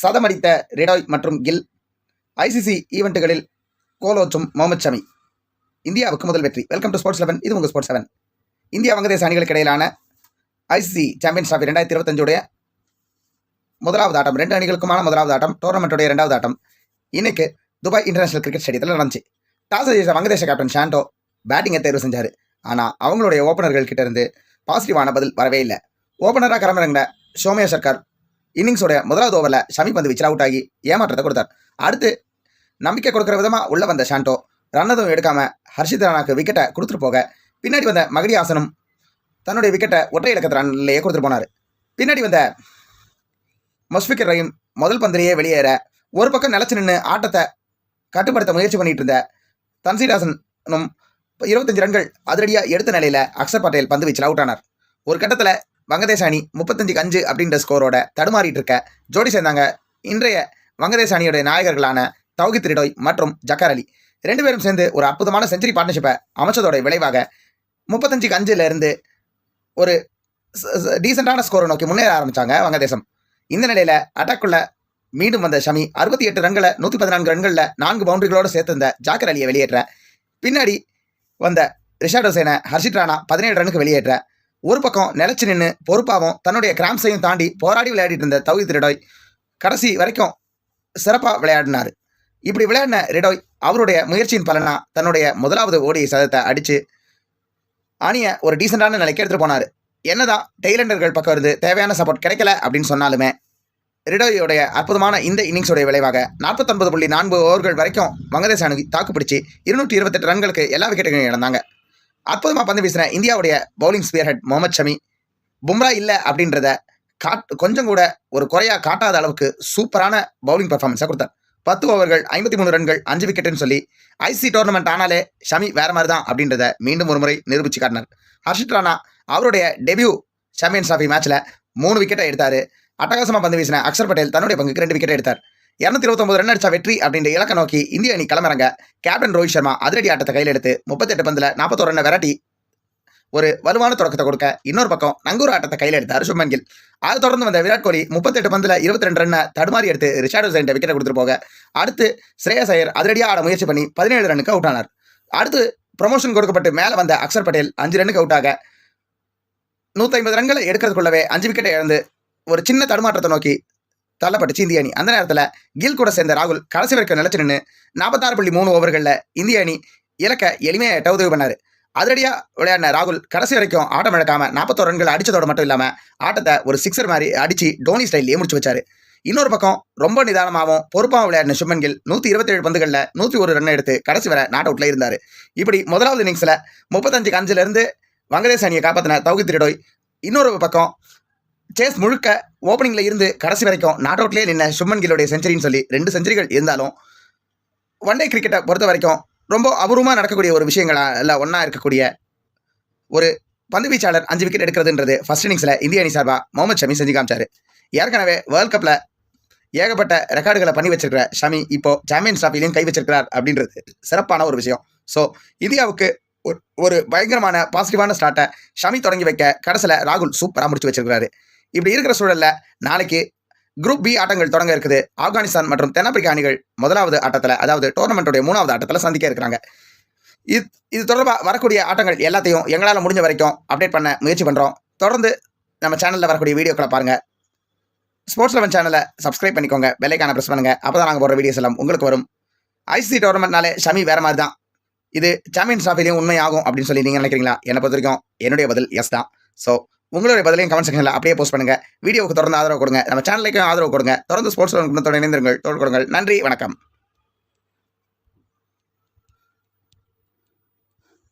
சதமடித்த ரிடாய் மற்றும் கில் ஐசிசி ஈவெண்ட்டுகளில் கோலோச்சும் முகமது ஷமி. இந்தியாவுக்கு முதல் வெற்றி. வெல்கம் டு ஸ்போர்ட்ஸ் லெவன் இது உங்கள் ஸ்போர்ட்ஸ் லெவன் இந்தியா வங்கதேச அணிகளுக்கு இடையிலான ஐசிசி சாம்பியன்ஸ் டிராஃபி ரெண்டாயிரத்தி இருபத்தஞ்சுடைய முதலாவது ஆட்டம். ரெண்டு அணிகளுக்குமான முதலாவது ஆட்டம் டோர்னமெண்ட்டுடைய ரெண்டாவது ஆட்டம். இன்னைக்கு துபாய் இன்டர்நேஷனல் கிரிக்கெட் ஸ்டேடியத்தில் நடந்துச்சு. டாஸ் ஜெயிச்ச வங்கதேச கேப்டன் ஷாண்டோ பேட்டிங்கை தேர்வு செஞ்சார். ஆனால் அவங்களுடைய ஓப்பனர்கள் கிட்டேருந்து பாசிட்டிவான பதில் வரவே இல்லை. ஓப்பனராக கிளம்புறங்க சோமியா சர்க்கார் இன்னிங்ஸோட முதலாவது ஓவரில் ஷமி பந்து வீச்சில் அவுட் ஆகி ஏமாற்றத்தை கொடுத்தார். அடுத்து நம்பிக்கை கொடுக்குற விதமாக உள்ளே வந்த ஷாண்டோ ரன்னதும் எடுக்காமல் எடுக்காம ஹர்ஷித் ராணாக்கு விக்கெட்டை கொடுத்துட்டு போக பின்னாடி வந்த மகடி ஆசனும் தன்னுடைய விக்கெட்டை ஒற்றை இலக்கத்து ரன்லேயே கொடுத்துட்டு போனார். பின்னாடி வந்த முஷ்பிகர் ரஹீம் முதல் பந்திலேயே வெளியேற ஒரு பக்கம் நிலச்சி நின்று ஆட்டத்தை கட்டுப்படுத்த முயற்சி பண்ணிட்டு இருந்த தன்சீராசனும் இருபத்தஞ்சு ரன்கள் அதிரடியாக எடுத்த நிலையில் அக்ஷர் பட்டேல் பந்து வீச்சில் அவுட் ஆனார். ஒரு கட்டத்தில் வங்கதேச அணி முப்பத்தஞ்சுக்கு அஞ்சு அப்படின்ற ஸ்கோரோட தடுமாறிட்டு இருக்க ஜோடி சேர்ந்தாங்க இன்றைய வங்கதேச அணியுடைய நாயகர்களான தௌகித் ரிடோய் மற்றும் ஜக்கார் அலி. ரெண்டு பேரும் சேர்ந்து ஒரு அற்புதமான செஞ்சுரி பார்ட்னர்ஷிப்பை அமைச்சதோட விளைவாக முப்பத்தஞ்சுக்கு அஞ்சுலேருந்து ஒரு டீசெண்டான ஸ்கோரை நோக்கி முன்னேற ஆரம்பித்தாங்க வங்கதேசம். இந்த நிலையில் அட்டாக்குள்ள மீண்டும் வந்த ஷமி அறுபத்தி எட்டு ரன்களை நூற்றி பதினான்கு ரன்களில் நான்கு பவுண்டரிகளோடு சேர்த்திருந்த ஜாக்கர் அலியை வெளியேற்ற. பின்னாடி வந்த ரிஷாட் ஹுசேனை ஹர்ஷித் ராணா பதினேழு ரனுக்கு வெளியேற்ற. ஒரு பக்கம் நிலச்சி நின்று பொறுப்பாகவும் தன்னுடைய கிராம்ஸையும் தாண்டி போராடி விளையாடிட்டு இருந்த தௌஹித் ரிடோய் கடைசி வரைக்கும் சிறப்பாக விளையாடினார். இப்படி விளையாடின ரெடாய் அவருடைய முயற்சியின் பலனாக தன்னுடைய முதலாவது ஓடிய சதத்தை அடித்து அணியை ஒரு டீசெண்டான நிலைக்கு எடுத்துகிட்டு போனார். என்னதான் டெய்லண்டர்கள் பக்கம் இருந்து தேவையான சப்போர்ட் கிடைக்கல அப்படின்னு சொன்னாலுமே ரிடோயோடைய அற்புதமான இந்த இன்னிங்ஸோடைய விளைவாக நாற்பத்தொன்பது புள்ளி நான்கு ஓவர்கள் வரைக்கும் வங்கதேச அணி தாக்குப்பிடிச்சு இருநூற்றி இருபத்தெட்டு ரன்களுக்கு எல்லா விக்கெட்டுகளையும் இழந்தாங்க. அற்புதமாக பந்து வீசின இந்தியாவுடைய bowling spearhead Mohammed Shami Bumrah இல்லை அப்படின்றத காட் கொஞ்சம் கூட ஒரு குறையா காட்டாத அளவுக்கு சூப்பரான பவுலிங் பர்ஃபார்மன்ஸாக கொடுத்தார். பத்து ஓவர்கள் ஐம்பத்தி மூணு ரன்கள் அஞ்சு விக்கெட்டுன்னு சொல்லி ஐசி டோர்னமெண்ட் ஆனாலே ஷமி வேற மாதிரி தான் அப்படின்றத மீண்டும் ஒரு முறை நிரூபிச்சு காட்டினார். ஹர்ஷித் ராணா அவருடைய டெபியூ சாம்பியன்ஸ் டிராஃபி மேட்ச்சில் மூணு விக்கெட்டை எடுத்தார். அட்டகாசமாக பந்து வீசின அக்ஷர் பட்டேல் தன்னுடைய பங்குக்கு ரெண்டு விக்கெட் எடுத்தார். இரநூத்தி இருபத்தொம்பது ரன் அடிச்சா வெற்றி அப்படின்ற இலக்கை நோக்கி இந்திய அணி கிளம்புறாங்க கேப்டன் ரோஹித் சர்மா அதிரடி ஆட்டத்தை கையில் எடுத்து முப்பத்தெட்டு பந்தில் நாற்பத்தோரு ரன்னை விரட்டி ஒரு வலுவான தொடக்கத்தை கொடுக்க இன்னொரு பக்கம் நங்கூர் ஆட்டத்தை கையில் எடுத்தார் சுப்மன் கில் அதை தொடர்ந்து வந்த விராட் கோலி முப்பத்தெட்டு பந்தில் இருபத்தி ரெண்டு ரன்னை தடுமாறி எடுத்து ரிஷாட் ஹுசைன் விக்கெட்டை கொடுத்துட்டு போக. அடுத்து ஸ்ரேயஸ் ஐயர் அதிரடியாக ஆட முயற்சி பண்ணி பதினேழு ரன்னுக்கு அவுட் ஆனார். அடுத்து ப்ரொமோஷன் கொடுக்கப்பட்டு மேலே வந்த அக்ஷர் பட்டேல் அஞ்சு ரன்னுக்கு அவுட் ஆக. நூற்றி ஐம்பது ரன்களை எடுக்கிறதுக்குள்ளவே அஞ்சு விக்கெட்டை இழந்து ஒரு சின்ன தடுமாற்றத்தை நோக்கி தள்ளப்பட்டுச்சு இந்திய அணி. அந்த நேரத்தில் கில் கூட சேர்ந்த ராகுல் கடைசி வரைக்கும் நிலச்சி நின்று நாற்பத்தாறு புள்ளி மூணு ஓவர்களில் இந்திய அணி இலக்க எளிமையாக எட்ட உதவி பண்ணார். அதிரடியாக விளையாடின ராகுல் கடைசி வரைக்கும் ஆட்டம் இழக்காம நாற்பத்தோரு ரன்கள் அடித்ததோடு மட்டும் இல்லாமல் ஆட்டத்தை ஒரு சிக்ஸர் மாதிரி அடிச்சு டோனி ஸ்டைல்லையே முடிச்சு வச்சார். இன்னொரு பக்கம் ரொம்ப நிதானமாகவும் பொறுப்பாகவும் விளையாடின சுமன் கில் நூற்றி இருபத்தேழு பந்துகளில் நூற்றி ஒரு ரன் எடுத்து கடைசி வரை நாட் அவுட்டில் இருந்தார். இப்படி முதலாவது இன்னிங்ஸில் முப்பத்தஞ்சுக்கு கஞ்சிலிருந்து வங்கதேச அணியை காப்பாற்றின தௌகித் ரிடோய் இன்னொரு பக்கம் சேஸ் முழுக்க ஓப்பனிங்கில் இருந்து கடைசி வரைக்கும் நாட் அவுட்லேயே நின்ன சுப்மன் கில்லோடைய செஞ்சுரின்னு சொல்லி ரெண்டு செஞ்சுரிகள் இருந்தாலும் ஒன் டே கிரிக்கெட்டை பொறுத்த வரைக்கும் ரொம்ப அபூர்வமாக நடக்கக்கூடிய ஒரு விஷயங்களா இல்லை ஒன்றா இருக்கக்கூடிய ஒரு பந்து வீச்சாளர் அஞ்சு விக்கெட் எடுக்கிறதுன்றது ஃபர்ஸ்ட் இன்னிங்ஸில் இந்திய அணி சார்பாக முகமது ஷமி செஞ்சு காமிச்சார். ஏற்கனவே வேர்ல்ட் கப்பில் ஏகப்பட்ட ரெக்கார்டுகளை பண்ணி வச்சிருக்கிற ஷமி இப்போ சாம்பியன்ஸ் டிராஃபிலையும் கை வச்சிருக்கிறார் அப்படின்றது சிறப்பான ஒரு விஷயம். ஸோ இந்தியாவுக்கு ஒரு பயங்கரமான பாசிட்டிவான ஸ்டார்ட்டை ஷமி தொடங்கி வைக்க கடைசியில் ராகுல் சூப்பராக முடிச்சு வச்சிருக்கிறாரு. இப்படி இருக்கிற சூழல்ல நாளைக்கு குரூப் பி ஆட்டங்கள் தொடங்க இருக்குது. ஆப்கானிஸ்தான் மற்றும் தென்னாப்பிரிக்கா அணிகள் முதலாவது ஆட்டத்தில் அதாவது டோர்னமெண்ட்டுடைய மூணாவது ஆட்டத்தில் சந்திக்க இருக்கிறாங்க. இது இது தொடர்பாக வரக்கூடிய ஆட்டங்கள் எல்லாத்தையும் எங்களால் முடிஞ்ச வரைக்கும் அப்டேட் பண்ண முயற்சி பண்ணுறோம் தொடர்ந்து நம்ம சேனலில் வரக்கூடிய வீடியோக்களை பாருங்கள் ஸ்போர்ட்ஸ் லெவன் சேனலை சப்ஸ்கிரைப் பண்ணிக்கோங்க. பெல்லைக்கான ப்ரெஸ் பண்ணுங்கள் அப்போ தான் நாங்கள் போடுற வீடியோஸ் எல்லாம் உங்களுக்கு வரும். ஐசிசி டோர்னமெண்ட்னாலே ஷமி வேறு மாதிரி தான் இது சாம்பியன்ஸ் டிராஃபிலையும் உண்மையாகும் அப்படின்னு சொல்லி நீங்கள் நினைக்கிறீங்களா? என்னை பொறுத்த வரைக்கும் என்னுடைய பதில் எஸ் தான். ஸோ உங்களுடைய பதிலையும் கமெண்ட் செக்ஷனில் அப்படியே போஸ்ட் பண்ணுங்க. வீடியோவுக்கு தொடர்ந்து ஆதரவு கொடுங்க. நம்ம சேனலுக்கும் ஆதரவு கொடுங்க. தொடர்ந்து ஸ்போர்ட்ஸ் தொடர்ந்து இணைந்திருங்கள். தோல் கொடுங்கள். நன்றி. வணக்கம்.